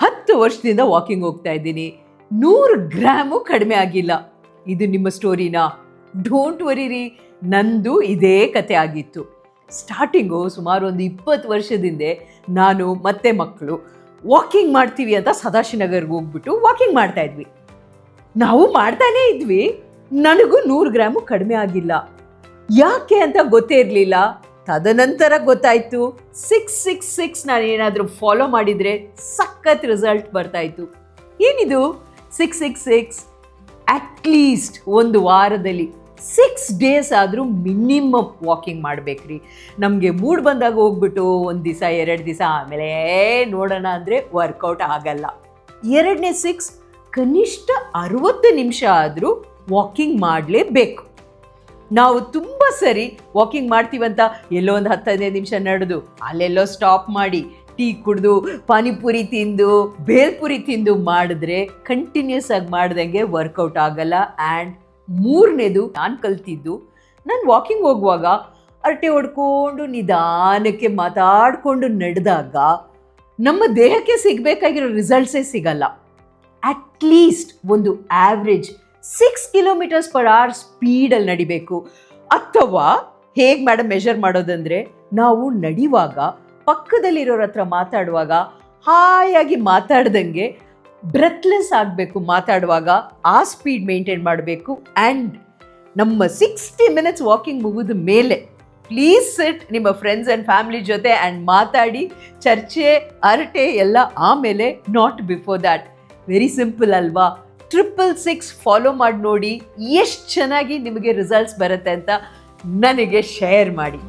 ಹತ್ತು ವರ್ಷದಿಂದ ವಾಕಿಂಗ್ ಹೋಗ್ತಾ ಇದ್ದೀನಿ. ನೂರು ಗ್ರಾಮು ಕಡಿಮೆ ಆಗಿಲ್ಲ. ಇದು ನಿಮ್ಮ ಸ್ಟೋರಿನಾ ಡೋಂಟ್ ವರಿ ರೀ ನಂದು ಇದೇ ಕತೆ ಆಗಿತ್ತು. ಸ್ಟಾರ್ಟಿಂಗು ಸುಮಾರು ಒಂದು ಇಪ್ಪತ್ತು ವರ್ಷದಿಂದ ನಾನು ಮತ್ತೆ ಮಕ್ಕಳು. ವಾಕಿಂಗ್ ಮಾಡ್ತೀವಿ ಅಂತ ಸದಾಶಿವನಗರ್ಗೆ ಹೋಗ್ಬಿಟ್ಟು ವಾಕಿಂಗ್ ಮಾಡ್ತಾ ಇದ್ವಿ. ನಾವು ಮಾಡ್ತಾನೇ ಇದ್ವಿ. ನನಗೂ ನೂರು ಗ್ರಾಮು ಕಡಿಮೆ ಆಗಿಲ್ಲ. ಯಾಕೆ ಅಂತ ಗೊತ್ತೇ ಇರಲಿಲ್ಲ. ತದನಂತರ ಗೊತ್ತಾಯಿತು ಸಿಕ್ಸ್ ಸಿಕ್ಸ್ ಸಿಕ್ಸ್ ನಾನು ಏನಾದರೂ ಫಾಲೋ ಮಾಡಿದರೆ ಸಖತ್ ರಿಸಲ್ಟ್ ಬರ್ತಾಯಿತ್ತು ಏನಿದು? ಸಿಕ್ಸ್ ಸಿಕ್ಸ್ ಸಿಕ್ಸ್ ಅಟ್ಲೀಸ್ಟ್ ಒಂದು ವಾರದಲ್ಲಿ ಸಿಕ್ಸ್ ಡೇಸ್ ಆದರೂ ಮಿನಿಮಮ್ ವಾಕಿಂಗ್ ಮಾಡಬೇಕ್ರಿ. ನಮಗೆ ಮೂಡ್ ಬಂದಾಗ ಹೋಗ್ಬಿಟ್ಟು ಒಂದು ದಿವಸ ಎರಡು ದಿವಸ ಆಮೇಲೆ ನೋಡೋಣ ಅಂದರೆ ವರ್ಕೌಟ್ ಆಗಲ್ಲ. ಎರಡನೇ ಸಿಕ್ಸ್ ಕನಿಷ್ಠ ಅರುವತ್ತು ನಿಮಿಷ ಆದರೂ ವಾಕಿಂಗ್ ಮಾಡಲೇಬೇಕು. ನಾವು ತುಂಬ ಸರಿ ವಾಕಿಂಗ್ ಮಾಡ್ತೀವಂತ ಎಲ್ಲೋ ಒಂದು ಹತ್ತು ಹದಿನೈದು ನಿಮಿಷ ನಡೆದು, ಅಲ್ಲೆಲ್ಲೋ ಸ್ಟಾಪ್ ಮಾಡಿ, ಟೀ ಕುಡಿದು, ಪಾನಿಪುರಿ ತಿಂದು ಬೇಲ್ಪುರಿ ತಿಂದು ಮಾಡಿದ್ರೆ ಕಂಟಿನ್ಯೂಸ್ ಆಗಿ ಮಾಡ್ದಂಗೆ ವರ್ಕೌಟ್ ಆಗಲ್ಲ. ಆ್ಯಂಡ್ ಮೂರನೇದು ನಾನು ಕಲ್ತಿದ್ದು, ನಾನು ವಾಕಿಂಗ್ ಹೋಗುವಾಗ ಅರಟೆ ಹೊಡ್ಕೊಂಡು ನಿಧಾನಕ್ಕೆ ಮಾತಾಡಿಕೊಂಡು ನಡೆದಾಗ ನಮ್ಮ ದೇಹಕ್ಕೆ ಸಿಗಬೇಕಾಗಿರೋ ರಿಸಲ್ಟ್ಸೇ ಸಿಗಲ್ಲ. ಅಟ್ಲೀಸ್ಟ್ ಒಂದು average six kilometers per hour ಸ್ಪೀಡಲ್ಲಿ ನಡಿಬೇಕು. ಅಥವಾ ಹೇಗೆ ಮೇಡಮ್ ಮೆಷರ್ ಮಾಡೋದಂದರೆ, ನಾವು ನಡಿವಾಗ ಪಕ್ಕದಲ್ಲಿರೋರ ಹತ್ರ ಮಾತಾಡುವಾಗ ಹಾಯಾಗಿ ಮಾತಾಡ್ದಂಗೆ ಬ್ರೆತ್ಲೆಸ್ ಆಗಬೇಕು. ಮಾತಾಡುವಾಗ ಆ ಸ್ಪೀಡ್ ಮೇಂಟೈನ್ ಮಾಡಬೇಕು. ಆ್ಯಂಡ್ ನಮ್ಮ ಸಿಕ್ಸ್ಟಿ ಮಿನಿಟ್ಸ್ ವಾಕಿಂಗ್ ಮುಗಿದ ಮೇಲೆ ಪ್ಲೀಸ್ ಸಿಟ್ ನಿಮ್ಮ ಫ್ರೆಂಡ್ಸ್ ಆ್ಯಂಡ್ ಫ್ಯಾಮಿಲಿ ಜೊತೆ ಆ್ಯಂಡ್ ಮಾತಾಡಿ, ಚರ್ಚೆ ಅರಟೆ ಎಲ್ಲ ಆಮೇಲೆ not before that very simple ಅಲ್ವಾ? ಟ್ರಿಪಲ್ ಸಿಕ್ಸ್ ಫಾಲೋ ಮಾಡಿ ನೋಡಿ ಎಷ್ಟು ಚೆನ್ನಾಗಿ ನಿಮಗೆ ರಿಸಲ್ಟ್ಸ್ ಬರುತ್ತೆ ಅಂತ ನನಗೆ ಶೇರ್ ಮಾಡಿ.